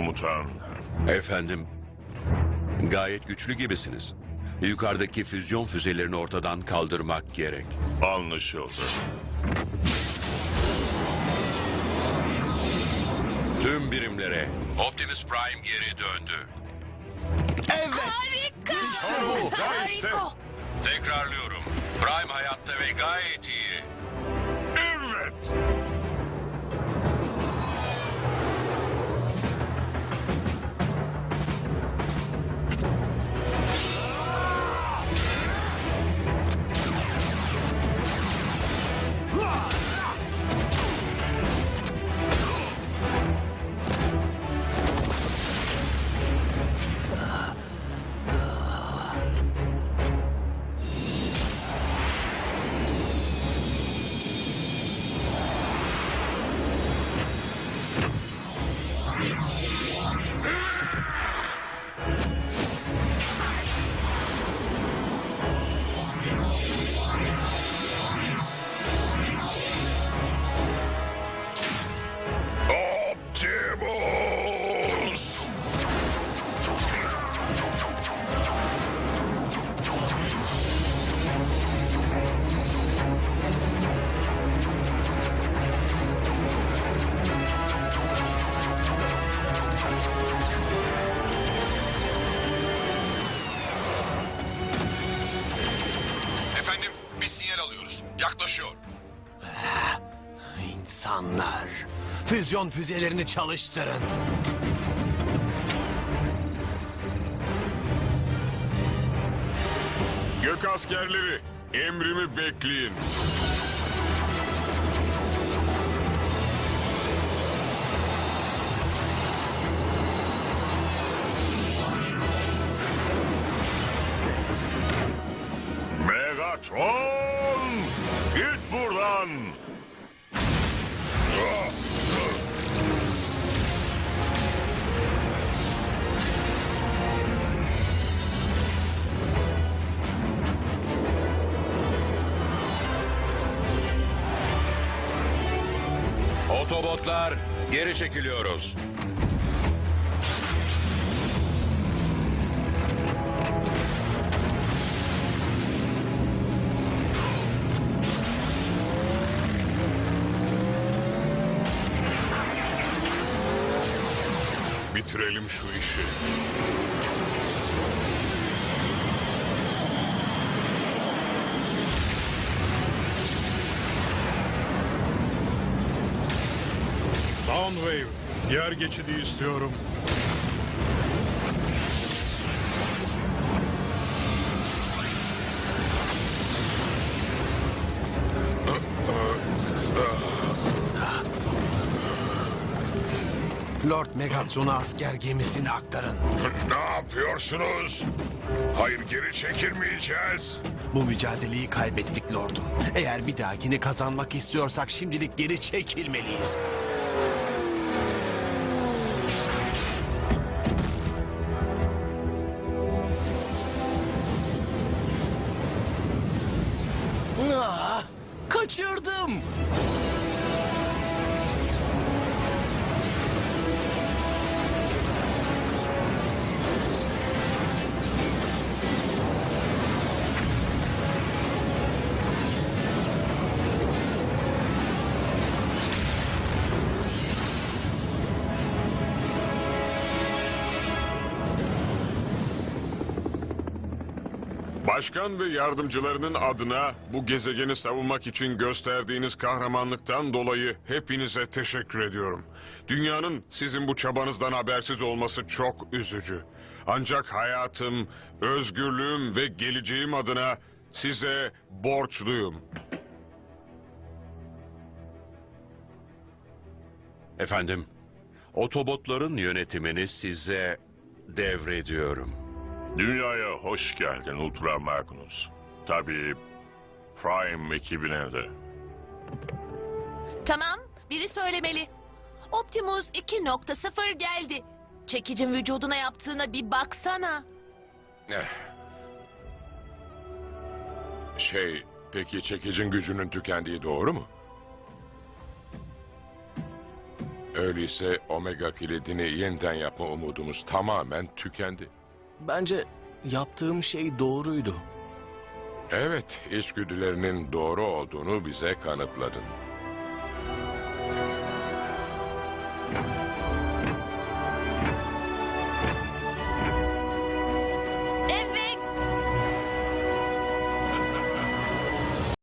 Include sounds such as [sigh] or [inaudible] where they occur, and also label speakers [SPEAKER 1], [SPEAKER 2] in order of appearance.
[SPEAKER 1] Komutan,
[SPEAKER 2] Efendim, gayet güçlü gibisiniz. Yukarıdaki füzyon füzelerini ortadan kaldırmak gerek.
[SPEAKER 1] anlaşıldı.
[SPEAKER 2] Tüm birimlere Optimus Prime geri döndü.
[SPEAKER 3] Harika. Harika.
[SPEAKER 2] Tekrarlıyorum. Prime hayatta ve gayet iyi.
[SPEAKER 4] İnsanlar. Füzyon füzelerini çalıştırın.
[SPEAKER 1] Gök askerleri, emrimi bekleyin. Megatron! Git buradan!
[SPEAKER 2] Otobotlar, geri çekiliyoruz.
[SPEAKER 1] Bitirelim şu işi.
[SPEAKER 5] Soundwave, diğer geçidi istiyorum.
[SPEAKER 4] Lord Megatron'a asker gemisini aktarın. [laughs]
[SPEAKER 1] Ne yapıyorsunuz? Hayır geri çekilmeyeceğiz.
[SPEAKER 4] Bu mücadeleyi kaybettik Lord'um. Eğer bir dahakini kazanmak istiyorsak şimdilik geri çekilmeliyiz.
[SPEAKER 3] Ah, kaçırdım.
[SPEAKER 1] Başkan ve yardımcılarının adına bu gezegeni savunmak için gösterdiğiniz kahramanlıktan dolayı hepinize teşekkür ediyorum. Dünyanın sizin bu çabanızdan habersiz olması çok üzücü. Ancak hayatım, özgürlüğüm ve geleceğim adına size borçluyum.
[SPEAKER 2] Efendim, Otobotların yönetimini size devrediyorum.
[SPEAKER 1] Dünyaya hoş geldin Ultra Magnus. Tabii Prime ekibine de.
[SPEAKER 6] Tamam, biri söylemeli. Optimus 2.0 geldi. Çekicin vücuduna yaptığına bir baksana.
[SPEAKER 7] Şey, peki çekicin gücünün tükendiği doğru mu? Öyleyse Omega kilidini yeniden yapma umudumuz tamamen tükendi.
[SPEAKER 3] Bence yaptığım şey doğruydu.
[SPEAKER 7] Evet, içgüdülerinin doğru olduğunu bize kanıtladın.